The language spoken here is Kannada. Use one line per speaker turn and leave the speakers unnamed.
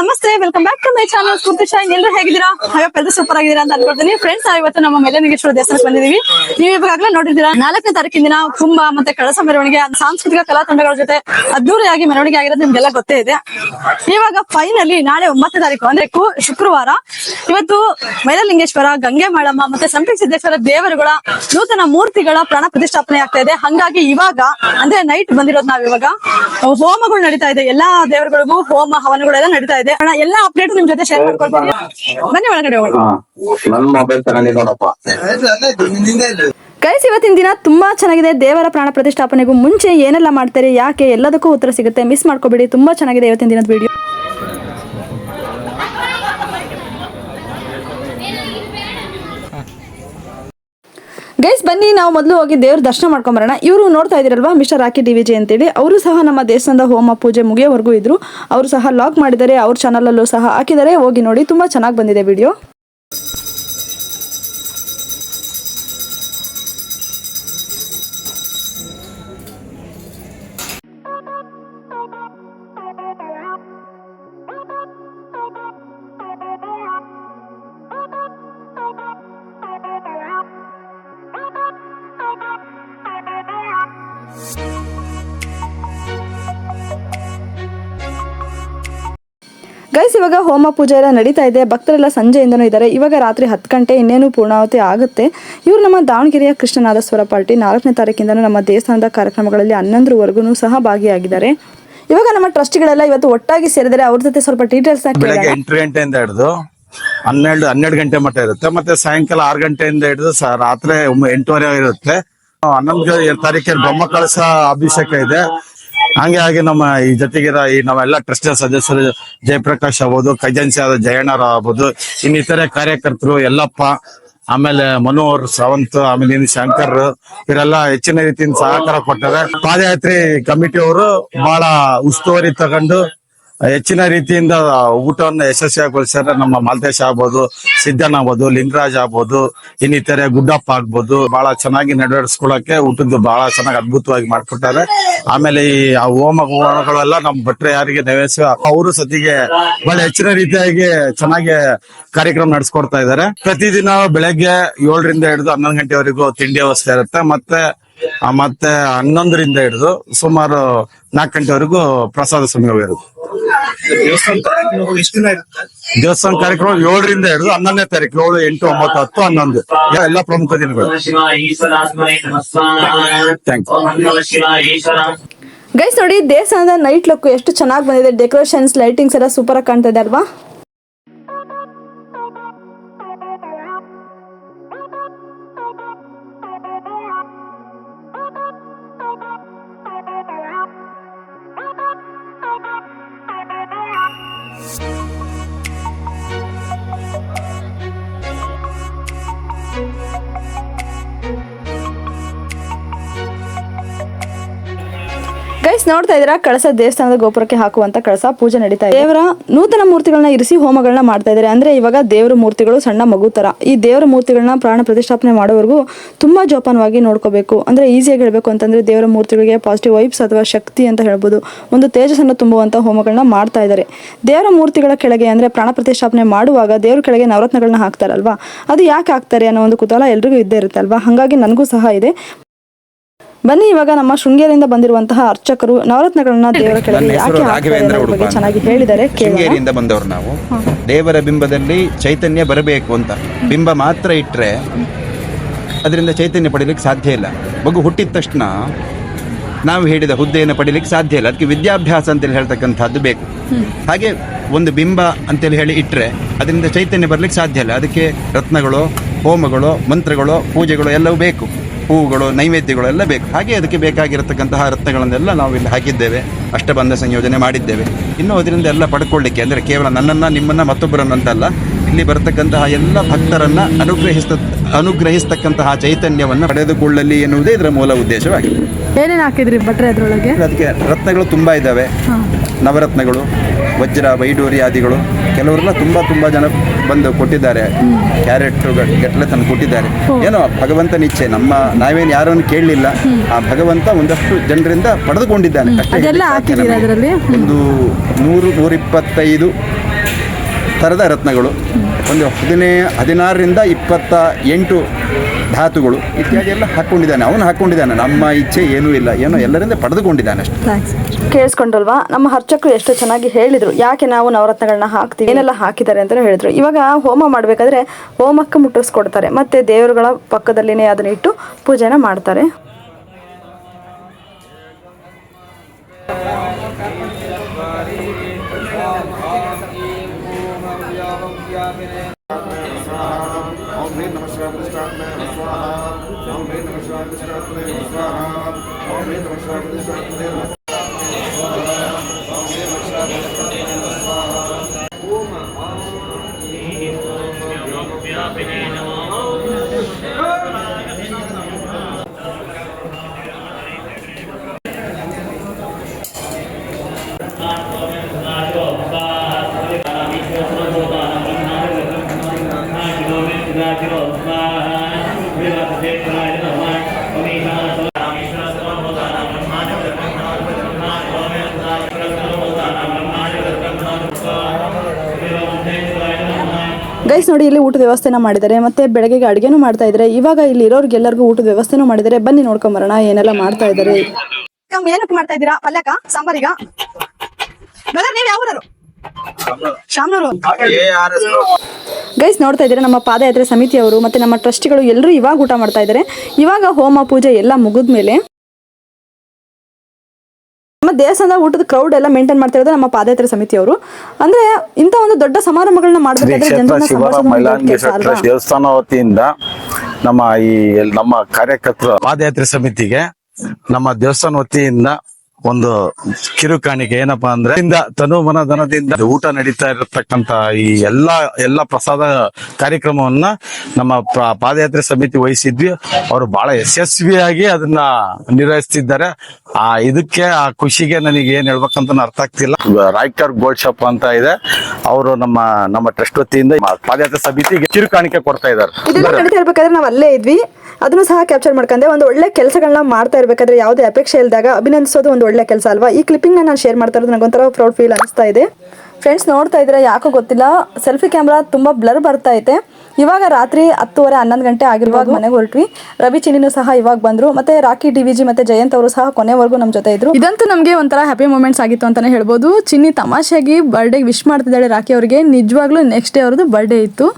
ಸಮಸ್ತ welcome back to my channel Spoorthi shine ಎಲ್ಲರೂ ಹೇಗಿದ್ದೀರಾ? ಹಾಗೆ ಎಲ್ಲರೂ ಸೂಪರ್ ಆಗಿದ್ದೀರಾ ಅಂತ ಅನ್ಕೊಳ್ತೀನಿ. ಫ್ರೆಂಡ್ಸ್ ಇವತ್ತು ನಮ್ಮ ಮೇಲನಿಗೇಶ್ವರ ದೇವಸ್ಥಾನಕ್ಕೆ ಬಂದಿದ್ದೀವಿ. ನೀವು ಇವಾಗಲೇ ನೋಡಿದ್ದೀರಾ ನಾಲ್ಕನೇ ತಾರೀಕಿನ ದಿನ ಕುಂಭ ಮತ್ತೆ ಕಳಸ ಮೆರವಣಿಗೆ ಸಾಂಸ್ಕೃತಿಕ ಕಲಾ ತಂಡಗಳ ಜೊತೆ ಅದ್ದೂರಿಯಾಗಿ ಮೆರವಣಿಗೆ ಆಗಿರೋದು ನಿಮ್ಗೆಲ್ಲ ಗೊತ್ತೇ ಇದೆ. ಇವಾಗ ಫೈನಲಿ ನಾಳೆ ಒಂಬತ್ತನೇ ತಾರೀಕು, ಅಂದ್ರೆ ಶುಕ್ರವಾರ, ಇವತ್ತು ಮೈಲಲಿಂಗೇಶ್ವರ ಗಂಗೆ ಮಾಳಮ್ಮ ಮತ್ತೆ ಸಂಪಿ ಸಿದ್ದೇಶ್ವರ ದೇವರುಗಳ ನೂತನ ಮೂರ್ತಿಗಳ ಪ್ರಾಣ ಪ್ರತಿಷ್ಠಾಪನೆ ಆಗ್ತಾ ಇದೆ. ಹಂಗಾಗಿ ಇವಾಗ, ಅಂದ್ರೆ ನೈಟ್ ಬಂದಿರೋದು ನಾವ್ ಇವಾಗ ಹೋಮಗಳು ನಡೀತಾ ಇದೆ. ಎಲ್ಲಾ ದೇವರುಗಳಿಗೂ ಹೋಮ ಹವನಗಳೆಲ್ಲ ನಡೀತಾ ಇದೆ. ಎಲ್ಲಾ ಅಪ್ಡೇಟ್ ನಿಮ್ ಜೊತೆ ಶೇರ್ ಮಾಡ್ಕೊಳ್ತೀನಿ. ಬನ್ನಿ ಒಳಗಡೆ ಹೋಗೋಣ.
ಹಾ. ನನ್ ಮೊಬೈಲ್ ತಗೊಂಡಿ ನೋಡಪ್ಪ.
ಗೈಸ್ ಇವತ್ತಿನ ದಿನ ತುಂಬಾ ಚೆನ್ನಾಗಿದೆ. ದೇವರ ಪ್ರಾಣ ಪ್ರತಿಷ್ಠಾಪನೆಗೂ ಮುಂಚೆ ಏನೆಲ್ಲ ಮಾಡ್ತಾರೆ ಯಾಕೆ ಎಲ್ಲದಕ್ಕೂ ಉತ್ತರ ಸಿಗುತ್ತೆ ಮಿಸ್ ಮಾಡ್ಕೋಬೇಡಿ. ತುಂಬಾ ಚೆನ್ನಾಗಿದೆ ಇವತ್ತಿನ ದಿನದ ವಿಡಿಯೋ ಗೈಸ್ ಬನ್ನಿ, ನಾವು ಮೊದಲು ಹೋಗಿ ದೇವ್ರ ದರ್ಶನ ಮಾಡ್ಕೊಂಬರೋಣ. ಇವರು ನೋಡ್ತಾ ಇದ್ರಲ್ವಾ ಮಿಸ್ಟರ್ ರಾಕಿ ಡಿ ವಿಜಿ ಅಂತೇಳಿ. ಅವರು ಸಹ ನಮ್ಮ ದೇವಸ್ಥಾನದ ಹೋಮ ಪೂಜೆ ಮುಗಿಯೋವರೆಗೂ ಇದ್ರು. ಅವರು ಸಹ ಲಾಗ್ ಮಾಡಿದ್ದಾರೆ, ಅವ್ರ ಚಾನಲಲ್ಲೂ ಸಹ ಹಾಕಿದ್ದಾರೆ. ಹೋಗಿ ನೋಡಿ, ತುಂಬ ಚೆನ್ನಾಗಿ ಬಂದಿದೆ ವಿಡಿಯೋ ಗೈಸ್, ಇವಾಗ ಹೋಮ ಪೂಜೆ ಎಲ್ಲ ನಡೀತಾ ಇದೆ. ಭಕ್ತರೆಲ್ಲ ಸಂಜೆಯಿಂದನೂ ಇದ್ದಾರೆ. ಇವಾಗ ರಾತ್ರಿ ಹತ್ತು ಗಂಟೆ ಇನ್ನೇನು ಪೂರ್ಣಾವತಿ ಆಗುತ್ತೆ. ಇವರು ನಮ್ಮ ದಾವಣಗೆರೆಯ ಕೃಷ್ಣನಾಥಸ್ವರ ಪಾರ್ಟಿ ನಾಲ್ಕನೇ ತಾರೀಕಿಂದನೂ ನಮ್ಮ ದೇವಸ್ಥಾನದ ಕಾರ್ಯಕ್ರಮಗಳಲ್ಲಿ ಹನ್ನೊಂದರವರೆಗೂ ಸಹ ಭಾಗಿಯಾಗಿದ್ದಾರೆ ಇವಾಗ ನಮ್ಮ ಟ್ರಸ್ಟಿಗಳೆಲ್ಲ ಇವತ್ತು ಒಟ್ಟಾಗಿ ಸೇರಿದರೆ ಅವ್ರ ಜೊತೆ ಸ್ವಲ್ಪ ಡೀಟೇಲ್ಸ್
ಬೆಳಗ್ಗೆ ಎಂಟು ಗಂಟೆಯಿಂದ ಹಿಡಿದು ಹನ್ನೆರಡು ಹನ್ನೆರಡು ಗಂಟೆ ಮಟ್ಟ ಇರುತ್ತೆ. ಮತ್ತೆ ಸಾಯಂಕಾಲ ಆರು ಗಂಟೆಯಿಂದ ಹಿಡಿದು ರಾತ್ರಿ ಎಂಟೂವರೆ ಇರುತ್ತೆ. ಹನ್ನೊಂದು ತಾರೀಕಿನ ಬ್ರಹ್ಮ ಕಳಸ ಅಭಿಷೇಕ ಇದೆ. ಹಂಗೆ ಹಾಗೆ ನಮ್ಮ ಈ ಜೊತೆಗಿರ ಈ ನಾವೆಲ್ಲ ಟ್ರಸ್ಟ್ ಸದಸ್ಯರು ಜಯಪ್ರಕಾಶ್ ಆಗ್ಬೋದು ಖಜಾನ್ಸಿ ಆದ ಜಯಣ್ಣರ ಆಗ್ಬೋದು, ಇನ್ನಿತರೆ ಕಾರ್ಯಕರ್ತರು ಎಲ್ಲಪ್ಪ ಆಮೇಲೆ ಮನೋಹರ್ ಸಾವಂತ್ ಆಮೇಲೆ ಇನ್ ಶಂಕರ್, ಇವರೆಲ್ಲ ಹೆಚ್ಚಿನ ರೀತಿಯಿಂದ ಸಹಕಾರ ಕೊಟ್ಟಾರೆ ಪಾದಯಾತ್ರೆ ಕಮಿಟಿಯವರು ಬಹಳ ಉಸ್ತುವಾರಿ ತಗೊಂಡು ಹೆಚ್ಚಿನ ರೀತಿಯಿಂದ ಊಟವನ್ನು ಯಶಸ್ವಿಗೊಳಿಸ್ಯಾರ ನಮ್ಮ ಮಾಲ್ತೇಶ್ ಆಗ್ಬೋದು ಸಿದ್ದಣ್ಣ ಆಗ್ಬೋದು, ಲಿಂಗರಾಜ್ ಆಗ್ಬೋದು, ಇನ್ನಿತರೆ ಗುಡ್ಡಪ್ಪ ಆಗ್ಬೋದು. ಬಹಳ ಚೆನ್ನಾಗಿ ನಡೆಸ್ಕೊಳಕ್ಕೆ ಊಟದ್ದು ಬಹಳ ಚೆನ್ನಾಗಿ ಅದ್ಭುತವಾಗಿ ಮಾಡ್ಕೊಟ್ಟಾರೆ. ಆಮೇಲೆ ಈ ಹೋಮ ಹೋಮಗಳೆಲ್ಲ ನಮ್ಮ ಭಟ್ರೆ ಯಾರಿಗೆ ನೈವೇದ್ಯ, ಅವರು ಸತಿಗೆ ಬಹಳ ಹೆಚ್ಚಿನ ರೀತಿಯಾಗಿ ಚೆನ್ನಾಗಿ ಕಾರ್ಯಕ್ರಮ ನಡೆಸ್ಕೊಡ್ತಾ ಇದ್ದಾರೆ ಪ್ರತಿದಿನ ಬೆಳಗ್ಗೆ ಏಳರಿಂದ ಹಿಡಿದು ಹನ್ನೊಂದು ಗಂಟೆವರೆಗೂ ತಿಂಡಿ ವ್ಯವಸ್ಥೆ ಇರುತ್ತೆ. ಮತ್ತೆ ಮತ್ತೆ ಹನ್ನೊಂದರಿಂದ ಹಿಡಿದು ಸುಮಾರು ನಾಲ್ಕು ಗಂಟೆವರೆಗೂ ಪ್ರಸಾದ ಇರುತ್ತೆ? ದೇವಸ್ಥಾನ ಕಾರ್ಯಕ್ರಮ ಏಳರಿಂದ ಹಿಡಿದು ಹನ್ನೊಂದನೇ ತಾರೀಕು ಏಳು ಎಂಟು ಒಂಬತ್ತು ಹತ್ತು ಹನ್ನೊಂದು. ಎಲ್ಲ ಪ್ರಮುಖ ದಿನಗಳು.
ಗೈಸ್ ನೋಡಿ ದೇವಸ್ಥಾನದ ನೈಟ್ ಲುಕ್ ಎಷ್ಟು ಚೆನ್ನಾಗಿ ಬಂದಿದೆ. ಡೆಕೋರೇಷನ್ಸ್ ಲೈಟಿಂಗ್ಸ್ ಎಲ್ಲ ಸೂಪರ್ ಆಗಿ ಕಾಣ್ತಾ ಇದೆ ಅಲ್ವಾ? Podcast. ಗೈಸ್ ನೋಡ್ತಾ ಇದ್ದೀರಾ? ಕಳಸ ದೇವಸ್ಥಾನದ ಗೋಪುರಕ್ಕೆ ಹಾಕುವಂತ ಕಳಸ ಪೂಜೆ ನಡೀತಾ ಇದೆ. ದೇವರ ನೂತನ ಮೂರ್ತಿಗಳನ್ನ ಇರಿಸಿ ಹೋಮಗಳನ್ನ ಮಾಡ್ತಾ ಇದಾರೆ ಅಂದ್ರೆ ಇವಾಗ ದೇವರ ಮೂರ್ತಿಗಳು ಸಣ್ಣ ಮಗು ತರ. ಈ ದೇವರ ಮೂರ್ತಿಗಳನ್ನ ಪ್ರಾಣ ಪ್ರತಿಷ್ಠಾಪನೆ ಮಾಡೋವರೆಗೂ ತುಂಬಾ ಜೋಪಾನವಾಗಿ ನೋಡ್ಕೋಬೇಕು. ಅಂದ್ರೆ ಈಸಿಯಾಗಿ ಹೇಳ್ಬೇಕು ಅಂತಂದ್ರೆ ದೇವರ ಮೂರ್ತಿಗಳಿಗೆ ಪಾಸಿಟಿವ್ ವೈಬ್ಸ್ ಅಥವಾ ಶಕ್ತಿ ಅಂತ ಹೇಳ್ಬೋದು. ಒಂದು ತೇಜಸ್ಸನ್ನು ತುಂಬುವಂತ ಹೋಮಗಳನ್ನ ಮಾಡ್ತಾ ಇದಾರೆ ದೇವರ ಮೂರ್ತಿಗಳ ಕೆಳಗೆ ಅಂದ್ರೆ ಪ್ರಾಣ ಪ್ರತಿಷ್ಠಾಪನೆ ಮಾಡುವಾಗ ದೇವರ ಕೆಳಗೆ ನವರತ್ನಗಳನ್ನ ಹಾಕ್ತಾರಲ್ವಾ? ಅದು ಯಾಕೆ ಹಾಕ್ತಾರೆ ಅನ್ನೋ ಒಂದು ಕುತೂಹಲ ಎಲ್ರಿಗೂ ಇದ್ದೇ ಇರುತ್ತೆ ಅಲ್ವಾ? ಹಾಗಾಗಿ ನನಗೂ ಸಹ ಇದೆ. ಬನ್ನಿ ಇವಾಗ ನಮ್ಮ ಶೃಂಗೇರಿಯಿಂದ ಬಂದಿರುವಂತಹ ಅರ್ಚಕರು ನವರತ್ನಗಳನ್ನ ದೇವರ ಕೆಳಗೆ
ಹೆಸರು
ಯಾಕೆ ಹಾಕ್ತಾರೆ
ರಾಘವೇಂದ್ರ
ಅನ್ನೋದ್ರ ಬಗ್ಗೆ
ಉಡುಪ
ಚೆನ್ನಾಗಿ ಹೇಳಿದ್ದಾರೆ ಕೇಳೋಣ.
ಶೃಂಗೇರಿಯಿಂದ ಬಂದವರು ನಾವು. ದೇವರ ಬಿಂಬದಲ್ಲಿ ಚೈತನ್ಯ ಬರಬೇಕು ಅಂತ. ಬಿಂಬ ಮಾತ್ರ ಇಟ್ಟರೆ ಅದರಿಂದ ಚೈತನ್ಯ ಪಡೀಲಿಕ್ಕೆ ಸಾಧ್ಯ ಇಲ್ಲ. ಮಗು ಹುಟ್ಟಿದ ತಕ್ಷಣ ನಾವು ಹೇಳಿದ ಹುದ್ದೆಯನ್ನು ಪಡೀಲಿಕ್ಕೆ ಸಾಧ್ಯ ಇಲ್ಲ. ಅದಕ್ಕೆ ವಿದ್ಯಾಭ್ಯಾಸ ಅಂತೇಳಿ ಹೇಳ್ತಕ್ಕಂಥದ್ದು ಬೇಕು. ಹಾಗೆ ಒಂದು ಬಿಂಬ ಅಂತೇಳಿ ಹೇಳಿ ಇಟ್ಟರೆ ಅದರಿಂದ ಚೈತನ್ಯ ಬರಲಿಕ್ಕೆ ಸಾಧ್ಯ ಇಲ್ಲ. ಅದಕ್ಕೆ ರತ್ನಗಳು ಹೋಮಗಳು ಮಂತ್ರಗಳು ಪೂಜೆಗಳು ಎಲ್ಲವೂ ಬೇಕು. ಹೂವುಗಳು ನೈವೇದ್ಯಗಳು ಎಲ್ಲ ಬೇಕು. ಹಾಗೆ ಅದಕ್ಕೆ ಬೇಕಾಗಿರತಕ್ಕಂತಹ ರತ್ನಗಳನ್ನೆಲ್ಲ ನಾವು ಇಲ್ಲಿ ಹಾಕಿದ್ದೇವೆ. ಅಷ್ಟಬಂಧ ಸಂಯೋಜನೆ ಮಾಡಿದ್ದೇವೆ. ಇನ್ನು ಅದರಿಂದ ಎಲ್ಲ ಪಡ್ಕೊಳ್ಳಿಕ್ಕೆ ಅಂದರೆ ಕೇವಲ ನನ್ನನ್ನು ನಿಮ್ಮನ್ನು ಮತ್ತೊಬ್ಬರನ್ನಂತಲ್ಲ ಇಲ್ಲಿ ಬರತಕ್ಕಂತಹ ಎಲ್ಲ ಭಕ್ತರನ್ನು ಅನುಗ್ರಹಿಸ್ತ ಅನುಗ್ರಹಿಸ್ತಕ್ಕಂತಹ ಚೈತನ್ಯವನ್ನು ಪಡೆದುಕೊಳ್ಳಲಿ ಎನ್ನುವುದೇ ಇದರ ಮೂಲ ಉದ್ದೇಶವಾಗಿದೆ.
ಏನೇನು ಹಾಕಿದ್ರಿ ಭಟ್ರೆ ಅದರೊಳಗೆ?
ಅದಕ್ಕೆ ರತ್ನಗಳು ತುಂಬ ಇದ್ದಾವೆ. ನವರತ್ನಗಳು ವಜ್ರ ವೈಡೂರಿ ಆದಿಗಳು ಕೆಲವರೆಲ್ಲ ತುಂಬ ತುಂಬ ಜನ ಬಂದು ಕೊಟ್ಟಿದ್ದಾರೆ. ಕ್ಯಾರೆಟ್ ಗಟ್ಟಲೆ ತಂದು ಕೊಟ್ಟಿದ್ದಾರೆ. ಏನೋ ಭಗವಂತನ ಇಚ್ಛೆ ನಮ್ಮ ನಾವೇನು ಯಾರನ್ನು ಕೇಳಲಿಲ್ಲ ಆ ಭಗವಂತ ಒಂದಷ್ಟು ಜನರಿಂದ ಪಡೆದುಕೊಂಡಿದ್ದಾನೆ? ಒಂದು ನೂರು ನೂರಿಪ್ಪತ್ತೈದು ಥರದ ರತ್ನಗಳು. ಒಂದು ಹದಿನೇ ಹದಿನಾರರಿಂದ ಇಪ್ಪತ್ತ ಎಂಟು ಧಾತುಗಳು ಇತ್ಯಾದಿ ಎಲ್ಲ ಹಾಕ್ಕೊಂಡಿದ್ದಾನೆ ಅವನು ಹಾಕೊಂಡಿದ್ದಾನೆ. ನಮ್ಮ ಇಚ್ಛೆ ಏನೂ ಇಲ್ಲ. ಏನೋ ಎಲ್ಲರಿಂದ ಪಡೆದುಕೊಂಡಿದ್ದಾನೆ ಅಷ್ಟೇ.
ಕೇಳಿಸ್ಕೊಂಡಲ್ವಾ ನಮ್ಮ ಹರ್ಚಕರು ಎಷ್ಟು ಚೆನ್ನಾಗಿ ಹೇಳಿದ್ರು. ಯಾಕೆ ನಾವು ನವರತ್ನಗಳನ್ನ ಹಾಕ್ತೀವಿ? ಏನೆಲ್ಲ ಹಾಕಿದ್ದಾರೆ ಅಂತ ಹೇಳಿದ್ರು. ಇವಾಗ ಹೋಮ ಮಾಡಬೇಕಾದ್ರೆ ಹೋಮಕ್ಕೆ ಮುಟ್ಟಿಸ್ಕೊಡ್ತಾರೆ. ಮತ್ತೆ ದೇವರುಗಳ ಪಕ್ಕದಲ್ಲಿನೇ ಅದನ್ನ ಇಟ್ಟು ಪೂಜೆನ ಮಾಡ್ತಾರೆ. ஓம் ஆ ಗೈಸ್ ನೋಡಿ ಇಲ್ಲಿ ಊಟದ ವ್ಯವಸ್ಥೆನ ಮಾಡಿದ್ದಾರೆ. ಮತ್ತೆ ಬೆಳಗ್ಗೆಗೆ ಅಡುಗೆನೂ ಮಾಡ್ತಾ ಇದ್ದಾರೆ. ಇವಾಗ ಇಲ್ಲಿ ಇರೋರ್ಗೆಲ್ಲರಿಗೂ ಊಟದ ವ್ಯವಸ್ಥೆನೂ ಮಾಡಿದ್ದಾರೆ. ಬನ್ನಿ ನೋಡ್ಕೊಂಬರೋಣ ಏನೆಲ್ಲ ಮಾಡ್ತಾ ಇದ್ದಾರೆ. ಏನಕ್ಕೆ ಮಾಡ್ತಾ ಇದ್ದೀರಾ? ಪಲ್ಯಕ? ಸಾಂಬಾರಿಗ ಬ್ರದರ್ ನೀವು ಗೈಸ್ ನೋಡ್ತಾ ಇದ್ದಾರೆ ನಮ್ಮ ಪಾದಯಾತ್ರೆ ಸಮಿತಿಯವರು ಮತ್ತೆ ನಮ್ಮ ಟ್ರಸ್ಟಿಗಳು ಎಲ್ಲರೂ ಇವಾಗ ಊಟ ಮಾಡ್ತಾ ಇದ್ದಾರೆ. ಇವಾಗ ಹೋಮ ಪೂಜೆ ಎಲ್ಲ ಮುಗಿದ್ಮೇಲೆ ನಮ್ಮ ದೇವಸ್ಥಾನದ ಊಟದ ಕ್ರೌಡ್ ಎಲ್ಲ ಮೇಂಟೈನ್ ಮಾಡ್ತಾ ಇರೋದು ನಮ್ಮ ಪಾದಯಾತ್ರೆ ಸಮಿತಿಯವರು. ಅಂದ್ರೆ ಇಂತ ಒಂದು ದೊಡ್ಡ ಸಮಾರಂಭಗಳನ್ನ ಮಾಡಬೇಕಾದ್ರೆ
ದೇವಸ್ಥಾನ ವತಿಯಿಂದ ನಮ್ಮ ಈ ನಮ್ಮ ಕಾರ್ಯಕರ್ತರ ಪಾದಯಾತ್ರೆ ಸಮಿತಿಗೆ ನಮ್ಮ ದೇವಸ್ಥಾನ ವತಿಯಿಂದ ಒಂದು ಕಿರು ಕಾಣಿಕೆ ಏನಪ್ಪಾ ಅಂದ್ರೆ ಇಂದ ತನು ಊಟ ನಡೀತಾ ಇರತಕ್ಕಂತ ಈ ಎಲ್ಲಾ ಎಲ್ಲಾ ಪ್ರಸಾದ ಕಾರ್ಯಕ್ರಮವನ್ನ ನಮ್ಮ ಪಾದಯಾತ್ರೆ ಸಮಿತಿ ವಹಿಸಿದ್ವಿ. ಅವರು ಬಹಳ ಯಶಸ್ವಿಯಾಗಿ ಅದನ್ನ ನಿರ್ವಹಿಸ್ತಿದ್ದಾರೆ. ಆ ಇದಕ್ಕೆ ಆ ಖುಷಿಗೆ ನನಗೆ ಏನ್ ಹೇಳ್ಬೇಕಂತ ಅರ್ಥ ಆಗ್ತಿಲ್ಲ. ರಾಯ್ಕರ್ ಗೋಲ್ಡ್ ಶಾಪ್ ಅಂತ ಇದೆ. ಅವರು ನಮ್ಮ ನಮ್ಮ ಟ್ರಸ್ಟ್ ವತಿಯಿಂದ ಪಾದಯಾತ್ರೆ ಸಮಿತಿಗೆ ಕಿರು ಕಾಣಿಕೆ ಕೊಡ್ತಾ ಇದ್ದಾರೆ.
ಇರ್ಬೇಕಾದ್ರೆ ನಾವು ಅಲ್ಲೇ ಇದ್ವಿ. ಅದನ್ನು ಸಹ ಕ್ಯಾಪ್ಚರ್ ಮಾಡ್ಕೊಂಡೆ. ಒಂದು ಒಳ್ಳೆ ಕೆಲಸಗಳನ್ನ ಮಾಡ್ತಾ ಇರ್ಬೇಕಾದ್ರೆ ಯಾವುದೇ ಅಪೇಕ್ಷೆ ಇಲ್ದಾಗ ಅಭಿನಂದಿಸೋದು ಒಂದು ಒಳ್ಳೆ ಕೆಲಸ ಅಲ್ವಾ? ಈ ಕ್ಲಿಪ್ಪಿಂಗ್ ನಾನು ಶೇರ್ ಮಾಡ್ತಾ ಇರೋದು ನನಗೊಂಥರ ಪ್ರೌಡ್ ಫೀಲ್ ಅನಿಸ್ತಾ ಇದೆ. ಫ್ರೆಂಡ್ಸ್ ನೋಡ್ತಾ ಇದ್ರೆ ಯಾಕೋ ಗೊತ್ತಿಲ್ಲ ಸೆಲ್ಫಿ ಕ್ಯಾಮ್ರಾ ತುಂಬ ಬ್ಲರ್ ಬರ್ತಾ ಐತೆ. ಇವಾಗ ರಾತ್ರಿ ಹತ್ತುವರೆ ಹನ್ನೊಂದು ಗಂಟೆ ಆಗಿರುವಾಗ ಮನೆಗೆ ಹೊರಟ್ವಿ. ರವಿ ಚಿನ್ನಿನೂ ಸಹ ಇವಾಗ ಬಂದ್ರು ಮತ್ತೆ ರಾಕಿ ಡಿ ವಿಜಿ ಮತ್ತೆ ಜಯಂತ್ ಅವರು ಸಹ ಕೊನೆವರೆಗೂ ನಮ್ಮ ಜೊತೆ ಇದ್ರು. ಇದಂತೂ ನಮಗೆ ಒಂಥರ ಹ್ಯಾಪಿ ಮೂಮೆಂಟ್ಸ್ ಆಗಿತ್ತು ಅಂತಾನೆ ಹೇಳ್ಬೋದು. ಚಿನ್ನಿ ತಮಾಷೆಯಾಗಿ ಬರ್ಡೇಗೆ ವಿಶ್ ಮಾಡ್ತಿದ್ದಾಳೆ ರಾಕಿ ಅವರಿಗೆ. ನಿಜವಾಗ್ಲೂ ನೆಕ್ಸ್ಟ್ ಡೇ ಅವ್ರದ್ದು ಬರ್ಡೇ ಇತ್ತು.